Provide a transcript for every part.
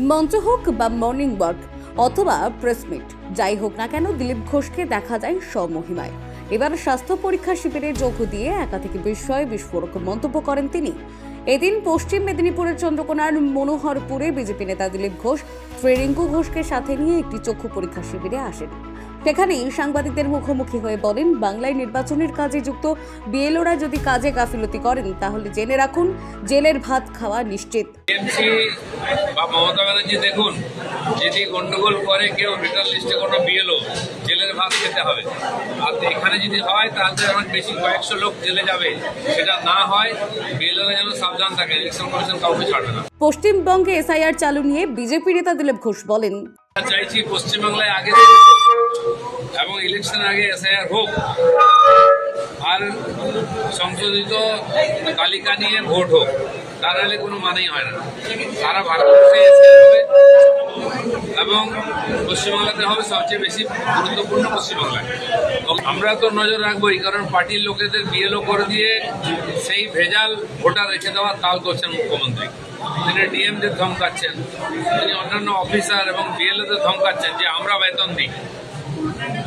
মঞ্চ হোক বা মর্নিং ওয়াক অথবা প্রেসমিট যাই হোক না কেন দিলীপ ঘোষকে দেখা যায় স্বমহিমায়। এবার স্বাস্থ্য পরীক্ষা শিবিরে যোগ দিয়ে একা থেকে বিষয়ে বিস্ফোরক মন্তব্য করেন তিনি। এদিন পশ্চিম মেদিনীপুরের চন্দ্রকোনার মনোহরপুরে বিজেপি নেতা দিলীপ ঘোষ শ্রী রিঙ্কু ঘোষকে সাথে নিয়ে একটি চক্ষু পরীক্ষা শিবিরে আসেন। সেখানেই সাংবাদিকদের মুখোমুখি হয়ে বলেন বাংলায় নির্বাচনের কাজে যুক্ত বিএলওরা যদি কাজে গাফিলতি করেন তাহলে জেনে রাখুন জেলের ভাত খাওয়া নিশ্চিত। বা মমতা ব্যানার্জি দেখুন যদি গন্ডগোল করে কেউ রিটার্ন লিস্টে কোনো বিএলও জেলের ভাত খেতে হবে। আর এখানে যদি হয় তাহলে অনেক বেশি কয়েকশো লোক জেলে যাবে। সেটা না হয় বিএলওরা যেন সাবধান থাকে ইলেকশন কমিশন কাউকে ছাড়বে না। পশ্চিমবঙ্গে এসআইআর চালু নিয়ে বিজেপি নেতা দিলীপ ঘোষ বলেন চাইছি পশ্চিমবাংলায় আগে এবং ইলেকশন আগে এসআইআর হোক, আর সংশোধিত তালিকা নিয়ে ভোট হোক, তার হলে কোনো মানেই হয় না। সারা ভারতবর্ষে হবে এবং পশ্চিমবাংলাতে হবে সবচেয়ে বেশি গুরুত্বপূর্ণ পশ্চিমবাংলায়। আমরা তো নজর রাখবোই কারণ পার্টির লোকেদের বিএলও করে দিয়ে সেই ভেজাল ভোটার রেখে দেওয়ার তাল করছেন মুখ্যমন্ত্রী। তিনি ডিএমদের ধমকাচ্ছেন, তিনি অন্যান্য অফিসার এবং বিএলওদের ধমকাচ্ছেন যে আমরা বেতন দিই।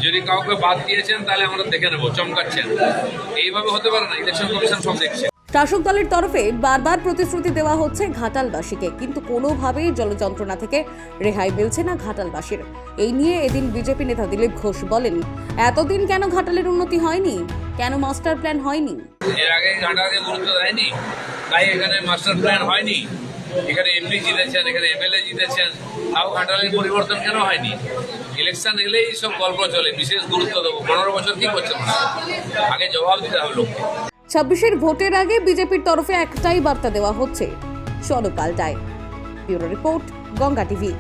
যদি কাউকে বাদ দিয়েছেন তাহলে আমরা দেখে নেব চমকাচ্ছেন। এইভাবে হতে পারে না ইলেকশন কমিশন সব দেখছে। শাসক দলের তরফে বারবার প্রতিশ্রুতি দেওয়া হচ্ছে ঘাটালবাসীকে কিন্তু কোনোভাবেই জলযন্ত্রণা থেকে রেহাই মিলছে না ঘাটালবাসীর। এই নিয়ে এদিন বিজেপি নেতা দিলীপ ঘোষ বলেন এতদিন কেন ঘাটালের উন্নতি হয়নি? কেন মাস্টার প্ল্যান হয়নি? এর আগে ঘাটাকে গুরুত্ব দেয়নি তাই এখানে মাস্টার প্ল্যান হয়নি। এখানে এমপি জিতেছেন এখানে এমএলএ জিতেছেন তাও ঘাটালের পরিবর্তন কেন হয়নি? ইলেকশন এলেই সব গল্প চলে, বিশেষ গুরুত্ব দেবো। পনেরো বছর কি করছে আগে জবাব দিতে হবে লোককে। ছাব্বিশের ভোটের আগে বিজেপির তরফে একটাই বার্তা দেওয়া হচ্ছে চলো পাল্টায় ব্যুরো রিপোর্ট, গঙ্গা টিভি।